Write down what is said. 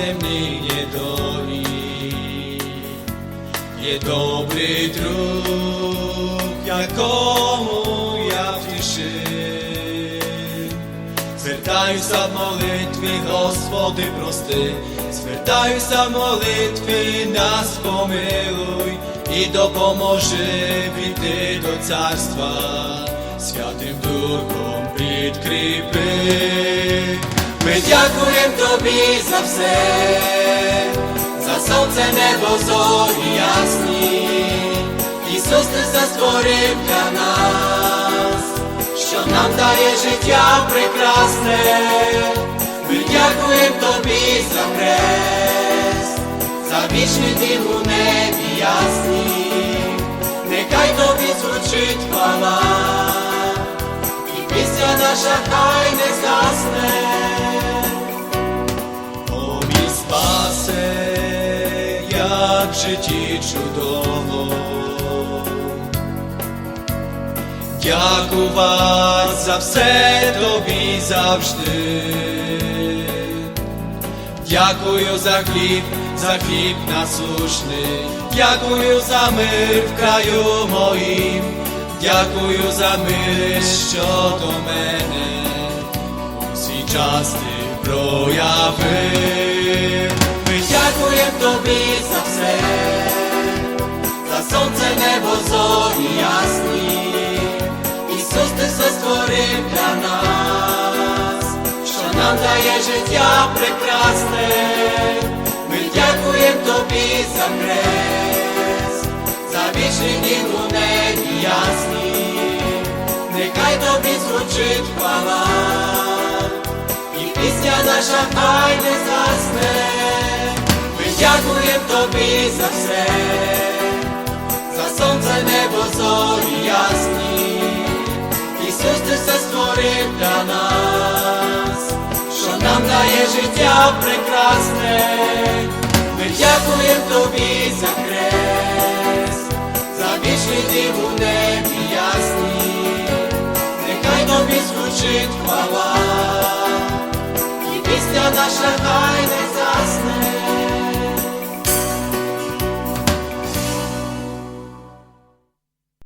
землі є є добрий друг, якому я втішив. Звертаюся в молитві, Господи, прости, звертаюся в молитві, нас помилуй і допоможи війти до царства, святим духом підкріпи. Ми дякуємо тобі за все, за сонце, небо, зорі ясні. Ісус ти все створив для нас, що нам дає життя прекрасне. Ми дякуємо тобі за хрест, за вічний дім у небі ясні. Нехай тобі звучить хвала, і пісня наша хай не згасне. В житті чудово. Дякувати за все тобі завжди. Дякую за хліб, за хліб насушний, дякую за мир в краю моїм, дякую за мир, що до мене у свій час ти проявив. Тобі за все, за сонце, небо, зорі ясні. Ісус ти все створив для нас, що нам дає життя прекрасне. Ми дякуємо тобі за хрест, за вічний дім у небі ясні. Нехай тобі звучить хвала, і пісня наша хай не засне. Тобі за все, за сонце, небо, зорі ясні. Ісус ти все створив для нас, що нам дає життя прекрасне. Ми дякуємо тобі за хрест, за вічний дім у небі ясні. Нехай тобі звучить хвала, і пісня наша хай не.